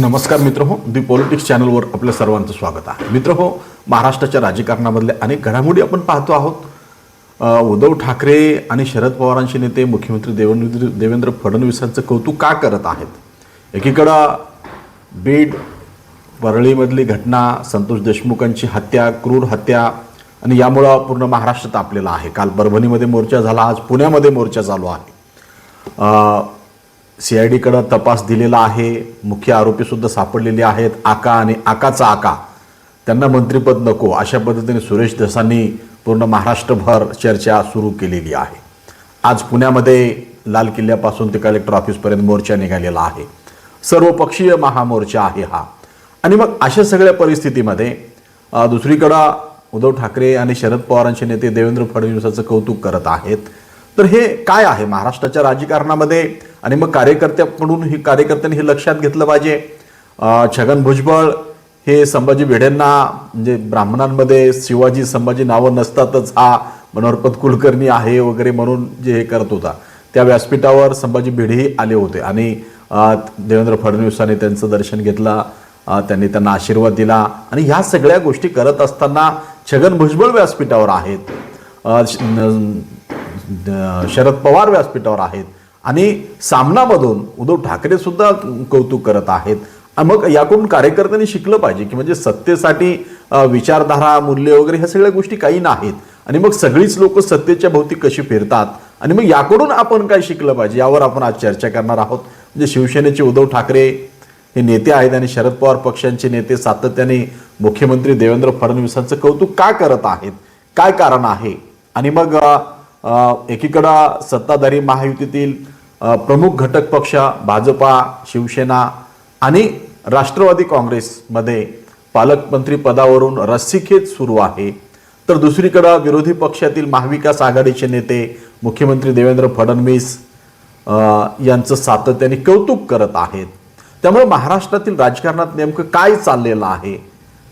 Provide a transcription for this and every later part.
नमस्कार मित्र हो दी पॉलिटिक्स चॅनलवर आपल्या सर्वांचं स्वागत आहे. मित्र हो महाराष्ट्राच्या राजकारणामधल्या अनेक घडामोडी आपण पाहतो आहोत. उद्धव ठाकरे आणि शरद पवारांचे नेते मुख्यमंत्री देवेंद्र देवेंद्र फडणवीसांचं कौतुक का करत आहेत? एकीकडं बीड परळीमधली घटना संतोष देशमुखांची हत्या क्रूर हत्या आणि यामुळं पूर्ण महाराष्ट्र तापलेला आहे. काल परभणीमध्ये मोर्चा झाला आज पुण्यामध्ये मोर्चा चालू आहे. सी आय डीकडं तपास दिलेला आहे. मुख्य आरोपीसुद्धा सापडलेले आहेत. आका आणि आकाचा आका. त्यांना मंत्रिपद नको. अशा पद्धतीने सुरेश धसांनी पूर्ण महाराष्ट्रभर चर्चा सुरू केलेली आहे. आज पुण्यामध्ये लाल किल्ल्यापासून ते कलेक्टर ऑफिसपर्यंत मोर्चा निघालेला आहे. सर्वपक्षीय महामोर्चा आहे हा. आणि मग अशा सगळ्या परिस्थितीमध्ये दुसरीकडं उद्धव ठाकरे आणि शरद पवारांचे नेते देवेंद्र फडणवीसाचं कौतुक करत आहेत. तर हे काय आहे? महाराष्ट्राच्या राजकारणामध्ये आणि मग कार्यकर्त्याकडून ही कार्यकर्त्यांनी हे लक्षात घेतलं पाहिजे. छगन भुजबळ हे संभाजी भिडेंना म्हणजे ब्राह्मणांमध्ये शिवाजी संभाजी नावं नसतातच हा मनोहरपत कुलकर्णी आहे वगैरे म्हणून जे हे करत होता. त्या व्यासपीठावर संभाजी भिडेही आले होते आणि देवेंद्र फडणवीसांनी त्यांचं दर्शन घेतलं त्यांनी त्यांना आशीर्वाद दिला आणि ह्या सगळ्या गोष्टी करत असताना छगन भुजबळ व्यासपीठावर आहेत शरद पवार व्यासपीठावर आहेत आणि सामनामधून उद्धव ठाकरे सुद्धा कौतुक करत आहेत. मग याकडून कार्यकर्त्यांनी शिकलं पाहिजे की म्हणजे सत्तेसाठी विचारधारा मूल्य वगैरे ह्या सगळ्या गोष्टी काही नाहीत. आणि मग सगळीच लोक सत्तेच्या भोवती कशी फिरतात? आणि मग याकडून आपण काय शिकलं पाहिजे यावर आपण आज चर्चा करणार आहोत. म्हणजे शिवसेनेचे उद्धव ठाकरे हे नेते आहेत आणि शरद पवार पक्षांचे नेते सातत्याने मुख्यमंत्री देवेंद्र फडणवीसांचं कौतुक का करत आहेत? काय कारण आहे? आणि मग एकीकडं सत्ताधारी महायुतीतील प्रमुख घटक पक्ष भाजपा शिवसेना आणि राष्ट्रवादी काँग्रेसमध्ये पालकमंत्री पदावरून रस्सीखेच सुरू आहे. तर दुसरीकडं विरोधी पक्षातील महाविकास आघाडीचे नेते मुख्यमंत्री देवेंद्र फडणवीस यांचं सातत्याने कौतुक करत आहेत. त्यामुळे महाराष्ट्रातील राजकारणात नेमकं काय चाललेलं आहे?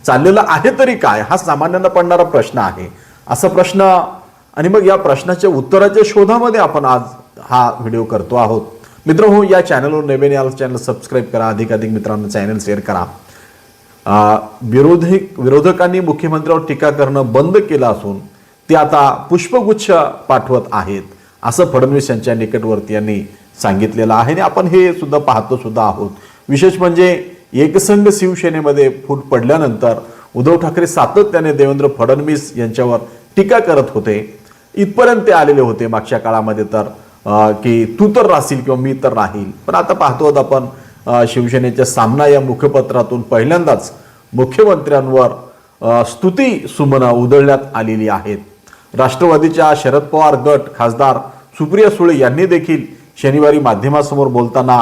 चाललेलं आहे तरी काय? हा सामान्यांना पडणारा प्रश्न आहे. असा प्रश्न आणि मग या प्रश्नाच्या उत्तराच्या शोधामध्ये आपण आज हा व्हिडिओ करतो आहोत. मित्र हो या चॅनलवर नवीन याला चॅनल सबस्क्राईब करा अधिकाधिक मित्रांना चॅनल शेअर करा. विरोधी विरोधकांनी मुख्यमंत्र्यावर टीका करणं बंद केलं असून ते आता पुष्पगुच्छ पाठवत आहेत असं फडणवीस यांच्या निकटवर्ती यांनी सांगितलेलं आहे. आणि आपण हे सुद्धा पाहतो सुद्धा आहोत. विशेष म्हणजे एकसंघ शिवसेनेमध्ये फूट पडल्यानंतर उद्धव ठाकरे सातत्याने देवेंद्र फडणवीस यांच्यावर टीका करत होते. इथपर्यंत ते आलेले होते मागच्या काळामध्ये तर. की तू तर राहशील किंवा मी तर राहील. पण आता पाहतो आहोत आपण शिवसेनेच्या सामना या मुखपत्रातून पहिल्यांदाच मुख्यमंत्र्यांवर स्तुती सुमनं उधळण्यात आलेली आहेत. राष्ट्रवादीच्या शरद पवार गट खासदार सुप्रिया सुळे यांनी देखील शनिवारी माध्यमासमोर बोलताना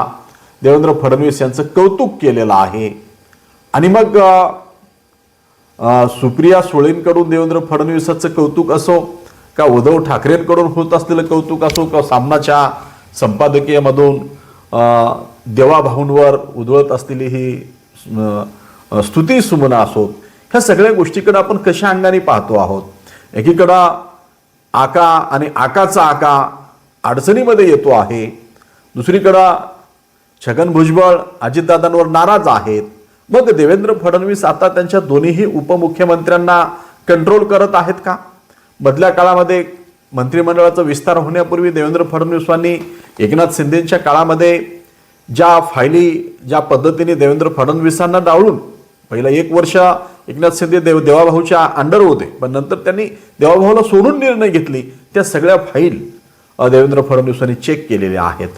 देवेंद्र फडणवीस यांचं कौतुक केलेलं आहे. आणि मग सुप्रिया सुळेंकडून देवेंद्र फडणवीसाचं कौतुक असो का उद्धव ठाकरेंकडून होत असलेलं कौतुक असो का सामनाच्या संपादकीयमधून देवाभाऊंवर उधळत असलेली ही स्तुती सुमना असोत ह्या सगळ्या गोष्टीकडे आपण कशा अंगाने पाहतो आहोत? एकीकडं आका आणि आकाचा आका अडचणीमध्ये येतो आहे. दुसरीकडं छगन भुजबळ अजितदादांवर नाराज आहेत. मग देवेंद्र फडणवीस आता त्यांच्या दोन्हीही उपमुख्यमंत्र्यांना कंट्रोल करत आहेत का? मधल्या काळामध्ये मंत्रिमंडळाचा विस्तार होण्यापूर्वी देवेंद्र फडणवीसांनी एकनाथ शिंदेच्या काळामध्ये ज्या फायली ज्या पद्धतीने देवेंद्र फडणवीसांना डावळून पहिलं एक वर्ष एकनाथ शिंदे देव देवाभाऊच्या अंडर होते पण नंतर त्यांनी देवाभाऊला सोडून निर्णय घेतली. त्या सगळ्या फाईल देवेंद्र फडणवीसांनी चेक केलेल्या आहेत.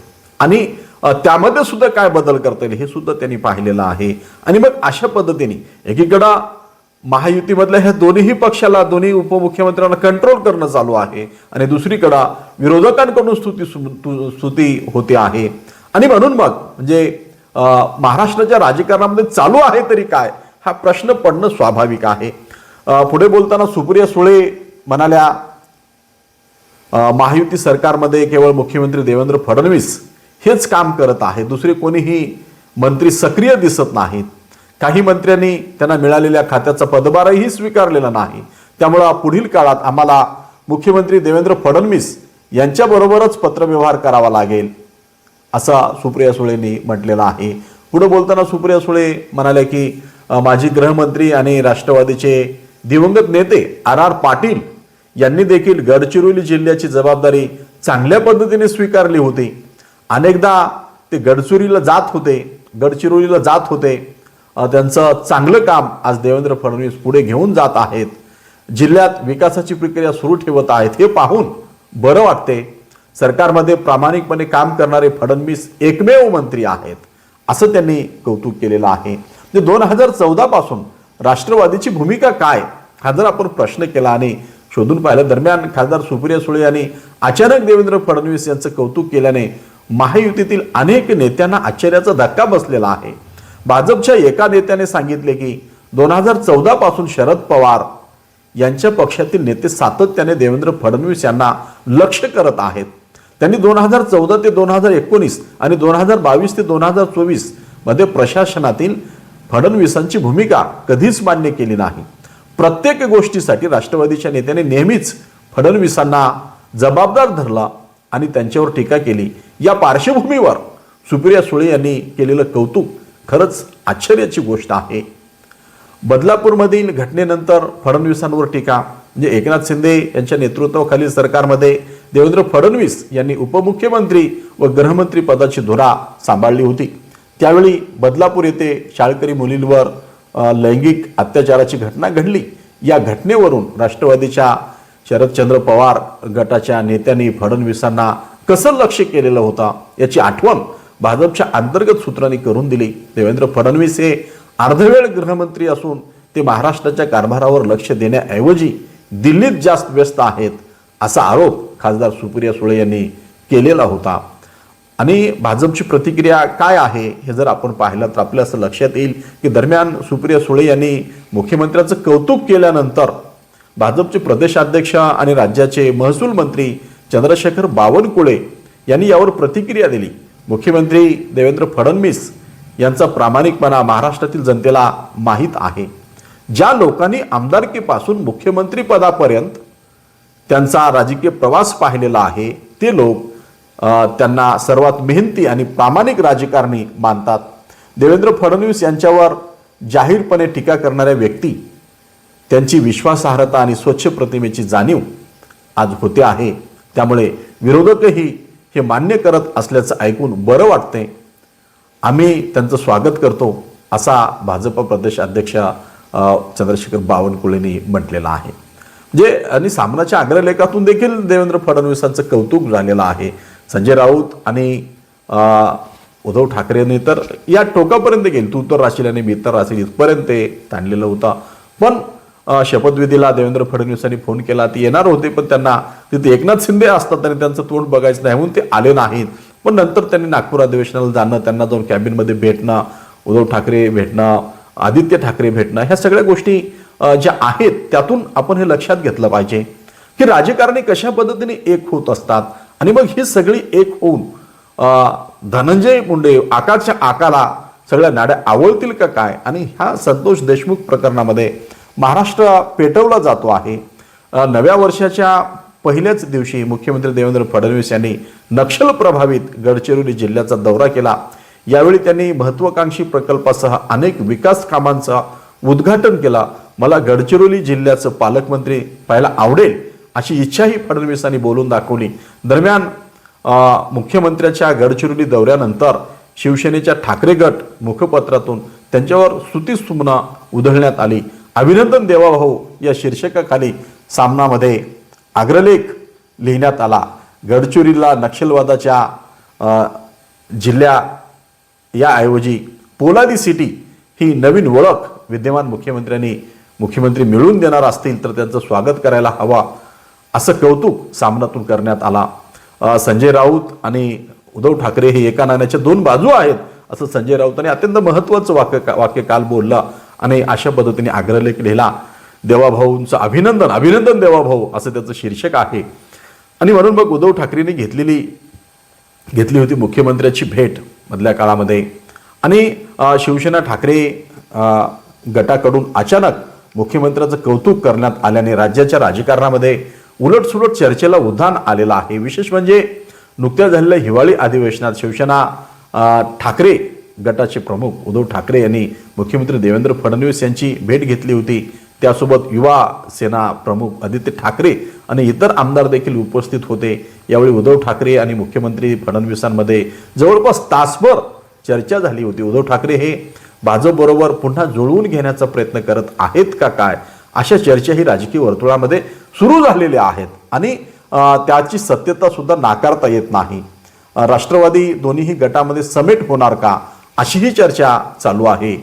आणि त्यामध्ये सुद्धा काय बदल करता येईल हे सुद्धा त्यांनी पाहिलेलं आहे. आणि मग अशा पद्धतीने एकीकडं महायुतीमधल्या ह्या दोन्हीही पक्षाला दोन्ही उपमुख्यमंत्र्यांना कंट्रोल करणं चालू आहे. आणि दुसरीकडं विरोधकांकडून स्तुती सु- तु- स्तुती होते आहे. आणि म्हणून मग म्हणजे महाराष्ट्राच्या राजकारणामध्ये चालू आहे तरी काय हा प्रश्न पडणं स्वाभाविक आहे. पुढे बोलताना सुप्रिया सुळे म्हणाल्या महायुती सरकारमध्ये केवळ मुख्यमंत्री देवेंद्र फडणवीस हेच काम करत आहे. दुसरे कोणीही मंत्री सक्रिय दिसत नाहीत. काही मंत्र्यांनी त्यांना मिळालेल्या खात्याचा पदभारही स्वीकारलेला नाही. त्यामुळं पुढील काळात आम्हाला मुख्यमंत्री देवेंद्र फडणवीस यांच्याबरोबरच पत्रव्यवहार करावा लागेल असा सुप्रिया सुळेंनी म्हटलेला आहे. पुढं बोलताना सुप्रिया सुळे म्हणाल्या की माजी गृहमंत्री आणि राष्ट्रवादीचे दिवंगत नेते आर आर पाटील यांनी देखील गडचिरोली जिल्ह्याची जबाबदारी चांगल्या पद्धतीने स्वीकारली होती. अनेकदा ते गडचिरोलीला जात होते गडचिरोलीला जात होते त्यांचं चांगलं काम आज देवेंद्र फडणवीस पुढे घेऊन जात आहेत. जिल्ह्यात विकासाची प्रक्रिया सुरू ठेवत आहेत हे पाहून बरं वाटते. सरकारमध्ये प्रामाणिकपणे काम करणारे फडणवीस एकमेव मंत्री आहेत असं त्यांनी कौतुक केलेलं आहे. म्हणजे दोन हजार चौदा पासून राष्ट्रवादीची भूमिका काय हा जर आपण प्रश्न केला आणि शोधून पाहिल्या दरम्यान खासदार सुप्रिया सुळे यांनी अचानक देवेंद्र फडणवीस यांचं कौतुक केल्याने महायुतीतील अनेक नेत्यांना आश्चर्याचा धक्का बसलेला आहे. भाजपच्या एका नेत्याने सांगितले की दोन हजार चौदा पासून शरद पवार यांच्या पक्षातील नेते सातत्याने देवेंद्र फडणवीस यांना लक्ष करत आहेत. त्यांनी दोन हजार चौदा ते दोन हजार एकोणीस आणि दोन हजार बावीस ते दोन हजार चोवीसमध्ये प्रशासनातील फडणवीसांची भूमिका कधीच मान्य केली नाही. प्रत्येक गोष्टीसाठी राष्ट्रवादीच्या नेत्याने नेहमीच फडणवीसांना जबाबदार धरला आणि त्यांच्यावर टीका केली. या पार्श्वभूमीवर सुप्रिया सुळे यांनी केलेलं कौतुक खरंच आश्चर्याची गोष्ट आहे. बदलापूरमधील घटनेनंतर फडणवीसांवर टीका. म्हणजे एकनाथ शिंदे यांच्या नेतृत्वाखालील सरकारमध्ये देवेंद्र फडणवीस यांनी उपमुख्यमंत्री व गृहमंत्री पदाची धुरा सांभाळली होती. त्यावेळी बदलापूर येथे शाळकरी मुलींवर लैंगिक अत्याचाराची घटना घडली. या घटनेवरून राष्ट्रवादीच्या शरदचंद्र पवार गटाच्या नेत्यांनी फडणवीसांना कसं लक्ष केलेलं होतं याची आठवण भाजपच्या अंतर्गत सूत्रांनी करून दिली. देवेंद्र फडणवीस हे अर्धवेळ गृहमंत्री असून ते महाराष्ट्राच्या कारभारावर लक्ष देण्याऐवजी दिल्लीत जास्त व्यस्त आहेत असा आरोप खासदार सुप्रिया सुळे यांनी केलेला होता. आणि भाजपची प्रतिक्रिया काय आहे हे जर आपण पाहिलं तर आपल्या असं लक्षात येईल की दरम्यान सुप्रिया सुळे यांनी मुख्यमंत्र्यांचं कौतुक केल्यानंतर भाजपचे प्रदेशाध्यक्ष आणि राज्याचे महसूल मंत्री चंद्रशेखर बावनकुळे यांनी यावर प्रतिक्रिया दिली. मुख्यमंत्री देवेंद्र फडणवीस यांचा प्रामाणिकपणा महाराष्ट्रातील जनतेला माहीत आहे. ज्या लोकांनी आमदारकीपासून मुख्यमंत्रीपदापर्यंत त्यांचा राजकीय प्रवास पाहिलेला आहे ते लोक त्यांना सर्वात मेहनती आणि प्रामाणिक राजकारणी मानतात. देवेंद्र फडणवीस यांच्यावर जाहीरपणे टीका करणाऱ्या व्यक्ती त्यांची विश्वासार्हता आणि स्वच्छ प्रतिमेची जाणीव आज होते आहे. त्यामुळे विरोधकही हे मान्य करत असल्याचं ऐकून बरं वाटते आम्ही त्यांचं स्वागत करतो असा भाजप प्रदेश अध्यक्ष चंद्रशेखर बावनकुळेंनी म्हटलेला आहे. म्हणजे आणि सामनाच्या अग्रलेखातून देखील देवेंद्र फडणवीसांचं कौतुक झालेलं आहे. संजय राऊत आणि उद्धव ठाकरेंनी तर या टोकापर्यंत गेले. तू तर राशील आणि मी तर राशील इथपर्यंत ते ताणलेलं होतं. पण शपथविधीला देवेंद्र फडणवीसांनी फोन केला. ते येणार होते पण त्यांना तिथे एकनाथ शिंदे असतात आणि त्यांचं तोंड बघायचं नाही म्हणून ते आले नाहीत. पण नंतर त्यांनी नागपूर अधिवेशनाला जाणं त्यांना जाऊन कॅबिनमध्ये भेटणं उद्धव ठाकरे भेटणं आदित्य ठाकरे भेटणं ह्या सगळ्या गोष्टी ज्या आहेत त्यातून आपण हे लक्षात घेतलं पाहिजे. की राजकारणी कशा पद्धतीने एक होत असतात? आणि मग ही सगळी एक होऊन धनंजय मुंडे आकाशच्या आकाला सगळ्या नाड्या आवळतील का काय? आणि ह्या संतोष देशमुख प्रकरणामध्ये महाराष्ट्र पेटवला जातो आहे. नव्या वर्षाच्या पहिल्याच दिवशी मुख्यमंत्री देवेंद्र फडणवीस यांनी नक्षल प्रभावित गडचिरोली जिल्ह्याचा दौरा केला. यावेळी त्यांनी महत्वाकांक्षी प्रकल्पासह अनेक विकास कामांचं उद्घाटन केला. मला गडचिरोली जिल्ह्याचं पालकमंत्री पाहायला आवडेल अशी इच्छाही फडणवीसांनी बोलून दाखवली. दरम्यान मुख्यमंत्र्याच्या गडचिरोली दौऱ्यानंतर शिवसेनेच्या ठाकरे गट मुखपत्रातून त्यांच्यावर स्तुतीस्तुमना उधळण्यात आली. अभिनंदन देवाभाऊ या शीर्षकाखाली सामनामध्ये अग्रलेख लिहिण्यात आला. गडचिरोलीला नक्षलवादाच्या जिल्ह्या याऐवजी पोलादी सिटी ही नवीन ओळख विद्यमान मुख्यमंत्र्यांनी मुख्यमंत्री मिळवून देणार असतील तर त्यांचं स्वागत करायला हवा असं कौतुक सामनातून करण्यात आला. संजय राऊत आणि उद्धव ठाकरे हे एका नाण्याच्या दोन बाजू आहेत असं संजय राऊतांनी अत्यंत महत्त्वाचं वाक्य वाक्य काल बोललं. आणि अशा पद्धतीने अग्रलेख लिहिला. देवाभाऊंचं अभिनंदन अभिनंदन देवाभाऊ असं त्याचं शीर्षक आहे. आणि म्हणून मग उद्धव ठाकरेंनी घेतलेली घेतली होती मुख्यमंत्र्याची भेट मधल्या काळामध्ये. आणि शिवसेना ठाकरे गटाकडून अचानक मुख्यमंत्र्याचं कौतुक करण्यात आल्याने राज्याच्या राजकारणामध्ये उलटसुलट चर्चेला उधाण आलेलं आहे. विशेष म्हणजे नुकत्याच झालेल्या हिवाळी अधिवेशनात शिवसेना ठाकरे गटाचे प्रमुख उद्धव ठाकरे यांनी मुख्यमंत्री देवेंद्र फडणवीस यांची भेट घेतली होती. त्यासोबत युवा सेना प्रमुख आदित्य ठाकरे आणि इतर आमदार देखील उपस्थित होते. यावेळी उद्धव ठाकरे आणि मुख्यमंत्री फडणवीसांमध्ये जवळपास तासभर चर्चा झाली होती. उद्धव ठाकरे हे भाजपबरोबर पुन्हा जुळवून घेण्याचा प्रयत्न करत आहेत का काय? अशा चर्चाही राजकीय वर्तुळामध्ये सुरू झालेल्या आहेत आणि त्याची सत्यता सुद्धा नाकारता येत नाही. राष्ट्रवादी दोन्हीही गटामध्ये समेट होणार का? अशीही चर्चा चालू आहे.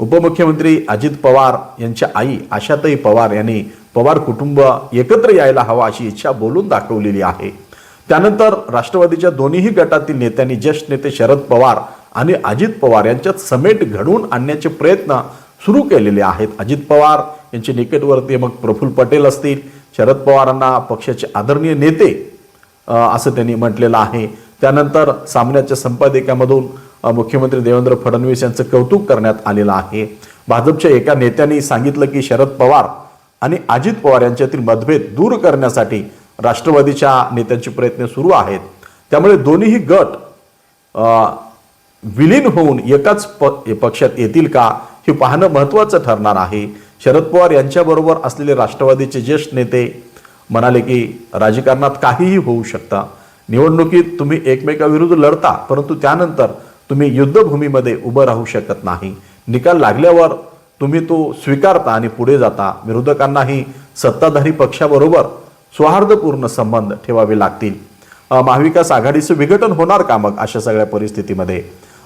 उपमुख्यमंत्री अजित पवार यांच्या आई आशाताई पवार यांनी पवार कुटुंब एकत्र यायला हवा अशी इच्छा बोलून दाखवलेली आहे. त्यानंतर राष्ट्रवादीच्या दोन्हीही गटातील नेत्यांनी ज्येष्ठ नेते शरद पवार आणि अजित पवार यांच्यात समेट घडवून आणण्याचे प्रयत्न सुरू केलेले आहेत. अजित पवार यांचे निकटवर्ती मग प्रफुल्ल पटेल असतील. शरद पवारांना पक्षाचे आदरणीय नेते असं त्यांनी म्हटलेलं आहे. त्यानंतर सामन्याच्या संपादकामधून मुख्यमंत्री देवेंद्र फडणवीस यांचं कौतुक करण्यात आलेलं आहे. भाजपच्या एका नेत्यांनी सांगितलं की शरद पवार आणि अजित पवार यांच्यातील मतभेद दूर करण्यासाठी राष्ट्रवादीच्या नेत्यांचे प्रयत्न सुरू आहेत. त्यामुळे दोन्हीही गट विलीन होऊन एकाच प पक्षात येतील का हे पाहणं महत्त्वाचं ठरणार आहे. शरद पवार यांच्याबरोबर असलेले राष्ट्रवादीचे ज्येष्ठ नेते म्हणाले की राजकारणात काहीही होऊ शकतं. निवडणुकीत तुम्ही एकमेकाविरुद्ध लढता परंतु त्यानंतर तुम्ही युद्धभूमीमध्ये उभं राहू शकत नाही. निकाल लागल्यावर तुम्ही तो स्वीकारता आणि पुढे जाता. विरोधकांनाही सत्ताधारी पक्षाबरोबर सौहार्दपूर्ण संबंध ठेवावे लागतील. महाविकास आघाडीचं विघटन होणार का मग अशा सगळ्या परिस्थितीमध्ये?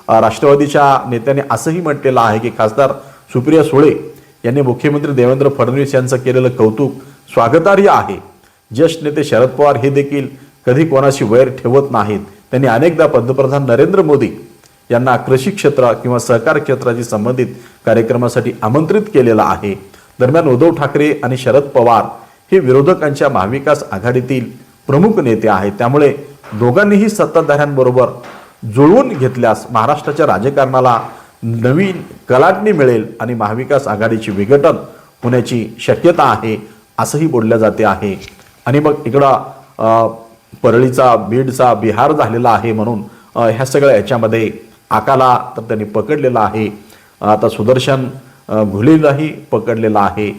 राष्ट्रवादीच्या नेत्याने असंही म्हटलेलं आहे की खासदार सुप्रिया सुळे यांनी मुख्यमंत्री देवेंद्र फडणवीस यांचं केलेलं कौतुक स्वागतार्ह आहे. ज्येष्ठ नेते शरद पवार हे देखील कधी कोणाशी वैर ठेवत नाहीत. त्यांनी अनेकदा पंतप्रधान नरेंद्र मोदी यांना कृषी क्षेत्र किंवा सहकार क्षेत्राशी संबंधित कार्यक्रमासाठी आमंत्रित केलेलं आहे. दरम्यान उद्धव ठाकरे आणि शरद पवार हे विरोधकांच्या महाविकास आघाडीतील प्रमुख नेते आहेत. त्यामुळे दोघांनीही सत्ताधाऱ्यांबरोबर जुळवून घेतल्यास महाराष्ट्राच्या राजकारणाला नवीन कलाटणी मिळेल आणि महाविकास आघाडीची विघटन होण्याची शक्यता आहे असंही बोलल्या जाते आहे. आणि मग इकडं परळीचा बीडचा बिहार झालेला आहे म्हणून ह्या सगळ्या याच्यामध्ये आकाला तर त्यांनी पकडलेला आहे. आता सुदर्शन अ, घुलेलाही पकडलेला आहे.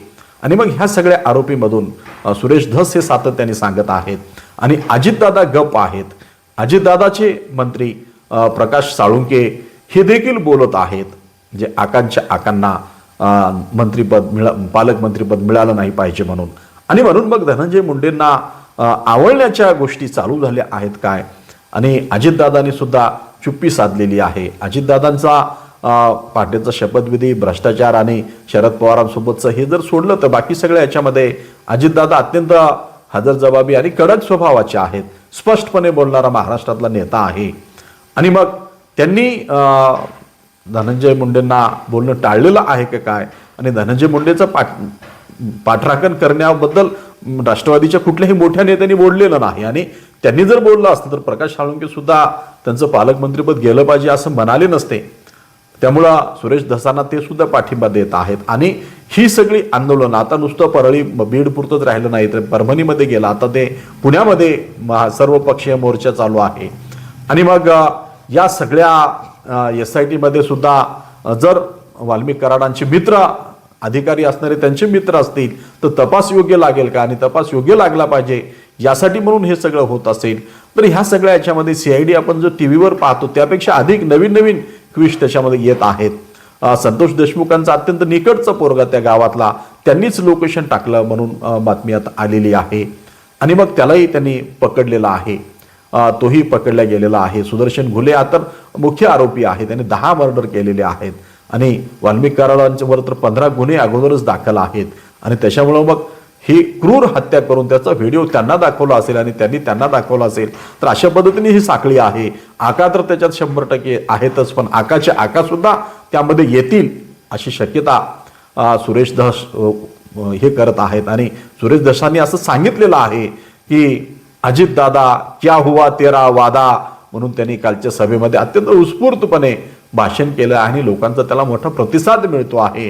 आणि मग ह्या सगळ्या आरोपीमधून सुरेश धस हे सातत्याने सांगत आहेत. आणि अजितदादा गप आहेत. अजितदादाचे मंत्री प्रकाश साळुंके हे देखील बोलत आहेत. जे आकांच्या आकांना मंत्रीपद मिळा पालकमंत्रीपद मिळालं नाही पाहिजे म्हणून. आणि म्हणून मग धनंजय मुंडेंना अ, आवळण्याच्या गोष्टी चालू झाल्या आहेत काय? आणि अजितदादांनी सुद्धा चुप्पी साधलेली आहे. अजितदादांचा अ, पाटीलचा शपथविधी भ्रष्टाचार आणि शरद पवारांसोबतचं हे जर सोडलं तर बाकी सगळ्या याच्यामध्ये अजितदादा अत्यंत हजरजबाबी आणि कडक स्वभावाचे आहेत. स्पष्टपणे बोलणारा महाराष्ट्रातला नेता आहे. आणि मग त्यांनी धनंजय मुंडेंना बोलणं टाळलेलं आहे का काय? आणि धनंजय मुंडेचं पाठ पाठराखण करण्याबद्दल राष्ट्रवादीच्या कुठल्याही मोठ्या नेत्यांनी बोललेलं नाही. आणि त्यांनी जर बोललं असतं तर प्रकाश साळुंके सुद्धा त्यांचं पालकमंत्रीपद गेलं पाहिजे असं म्हणाले नसते. त्यामुळं सुरेश धसांना ते सुद्धा पाठिंबा देत आहेत. आणि ही सगळी आंदोलनं आता नुसतं परळी बीडपुरतंच राहिलं नाही तर परभणीमध्ये गेलं. आता ते पुण्यामध्ये सर्वपक्षीय मोर्चा चालू आहे. आणि मग या सगळ्या एस आय टीमध्ये सुद्धा जर वाल्मिक कराडांचे मित्र अधिकारी असणारे त्यांचे मित्र असतील तर तपास योग्य लागेल का? आणि तपास योग्य लागला पाहिजे यासाठी म्हणून हे सगळं होत असेल. तर ह्या सगळ्या याच्यामध्ये सी आय डी आपण जो टी व्हीवर पाहतो त्यापेक्षा अधिक नवीन नवीन क्विश त्याच्यामध्ये येत आहेत. संतोष देशमुखांचा अत्यंत निकटचा पोरगा त्या गावातला त्यांनीच लोकेशन टाकलं म्हणून बातमी आता आलेली आहे. आणि मग त्यालाही त्यांनी पकडलेला आहे. तोही पकडला गेलेला आहे. सुदर्शन घुले हा तर मुख्य आरोपी आहे. त्याने दहा मर्डर केलेले आहेत. आणि वाल्मिक कराडांच्यावर तर पंधरा गुन्हे अगोदरच दाखल आहेत. आणि त्याच्यामुळं मग ही क्रूर हत्या करून त्याचा व्हिडिओ त्यांना दाखवला असेल आणि त्यांनी त्यांना दाखवला असेल तर अशा पद्धतीने ही साखळी आहे. आका तर त्याच्यात शंभर टक्के आहेतच पण आकाचे आका सुद्धा त्यामध्ये येतील अशी शक्यता सुरेश धस हे करत आहेत. आणि सुरेश दशांनी असं सांगितलेलं आहे की अजित दादा क्या हुआ तेरा वादा? म्हणून त्यांनी कालच्या सभेमध्ये अत्यंत उत्स्फूर्तपणे भाषण केलं आणि लोकांचा त्याला मोठा प्रतिसाद मिळतो आहे.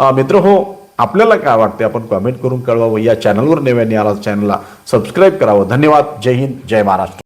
मित्र हो आपल्याला काय वाटते आपण कमेंट करून कळवावं. या चॅनलवर नव्याने आला चॅनलला सबस्क्राईब करावं. धन्यवाद. जय हिंद. जय महाराष्ट्र.